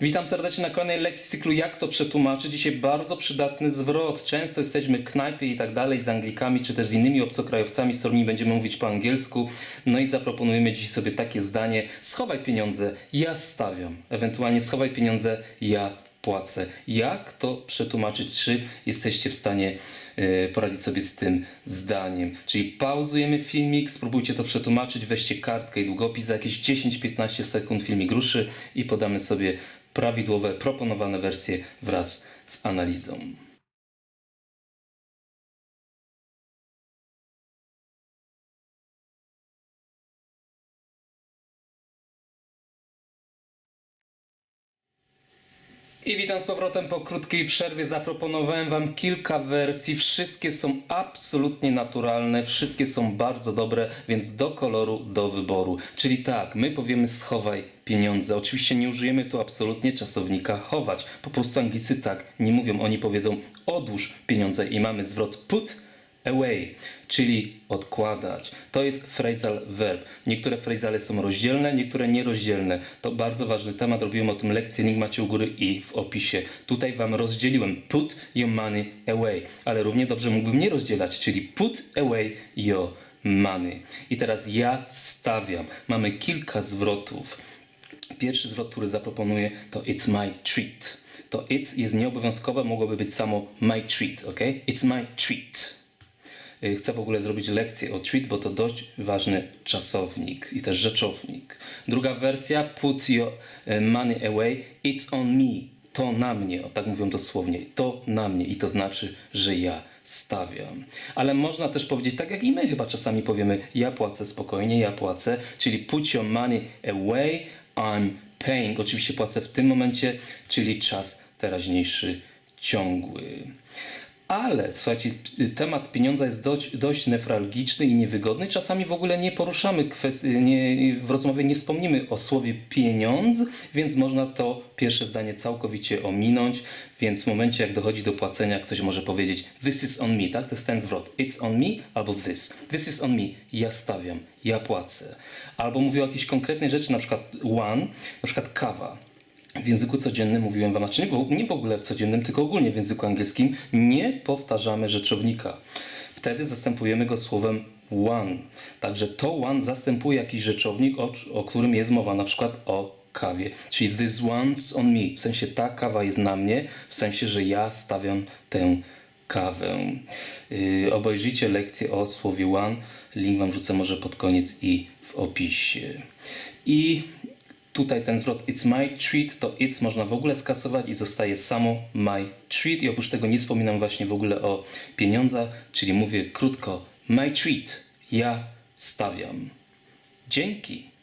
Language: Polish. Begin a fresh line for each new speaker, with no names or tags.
Witam serdecznie na kolejnej lekcji cyklu Jak to przetłumaczyć. Dzisiaj bardzo przydatny zwrot. Często jesteśmy knajpie i tak dalej z Anglikami, czy też z innymi obcokrajowcami, z którymi będziemy mówić po angielsku. No i zaproponujemy dziś sobie takie zdanie. Schowaj pieniądze, ja stawiam. Ewentualnie schowaj pieniądze, ja płacę. Jak to przetłumaczyć? Czy jesteście w stanie e, poradzić sobie z tym zdaniem? Czyli pauzujemy filmik, spróbujcie to przetłumaczyć, weźcie kartkę i długopis, za jakieś 10-15 sekund filmik ruszy i podamy sobie prawidłowe, proponowane wersje wraz z analizą. I witam z powrotem po krótkiej przerwie. Zaproponowałem Wam kilka wersji. Wszystkie są absolutnie naturalne, wszystkie są bardzo dobre, więc do koloru, do wyboru. Czyli tak, my powiemy schowaj pieniądze. Oczywiście nie użyjemy tu absolutnie czasownika chować. Po prostu Anglicy tak nie mówią. Oni powiedzą odłóż pieniądze i mamy zwrot put away, czyli odkładać. To jest phrasal verb. Niektóre phrasale są rozdzielne, niektóre nierozdzielne. To bardzo ważny temat. Robiłem o tym lekcję, link macie u góry i w opisie. Tutaj Wam rozdzieliłem put your money away, ale równie dobrze mógłbym nie rozdzielać, czyli put away your money. I teraz ja stawiam. Mamy kilka zwrotów. Pierwszy zwrot, który zaproponuję, to it's my treat. To it's jest nieobowiązkowe, mogłoby być samo my treat, ok? It's my treat. Y, Chcę w ogóle zrobić lekcję o treat, bo to dość ważny czasownik i też rzeczownik. Druga wersja, put your y, money away, it's on me. To na mnie, o tak mówią dosłownie. To na mnie i to znaczy, że ja stawiam. Ale można też powiedzieć tak, jak i my chyba czasami powiemy, ja płacę spokojnie, ja płacę, czyli put your money away, I'm paying. Oczywiście płacę w tym momencie, czyli czas teraźniejszy ciągły. Ale słuchajcie, temat pieniądza jest dość, dość newralgiczny i niewygodny. Czasami w ogóle nie poruszamy kwestii, nie, w rozmowie nie wspomnimy o słowie pieniądz, więc można to pierwsze zdanie całkowicie ominąć. Więc w momencie, jak dochodzi do płacenia, ktoś może powiedzieć this is on me, tak? To jest ten zwrot. It's on me albo this. This is on me. Ja stawiam, ja płacę. Albo mówię o jakiejś konkretnej rzeczy, na przykład one, na przykład kawa. W języku codziennym mówiłem wam, znaczy nie, nie w ogóle w codziennym, tylko ogólnie w języku angielskim, nie powtarzamy rzeczownika. Wtedy zastępujemy go słowem one. Także to one zastępuje jakiś rzeczownik, o, o którym jest mowa, na przykład o kawie. Czyli this one's on me, w sensie ta kawa jest na mnie, w sensie, że ja stawiam tę kawę. Yy, obejrzyjcie lekcję o słowie one. Link wam rzucę może pod koniec i w opisie. I Tutaj ten zwrot it's my treat, to it's można w ogóle skasować i zostaje samo my treat. I oprócz tego nie wspominam właśnie w ogóle o pieniądzach, czyli mówię krótko my treat, ja stawiam. Dzięki.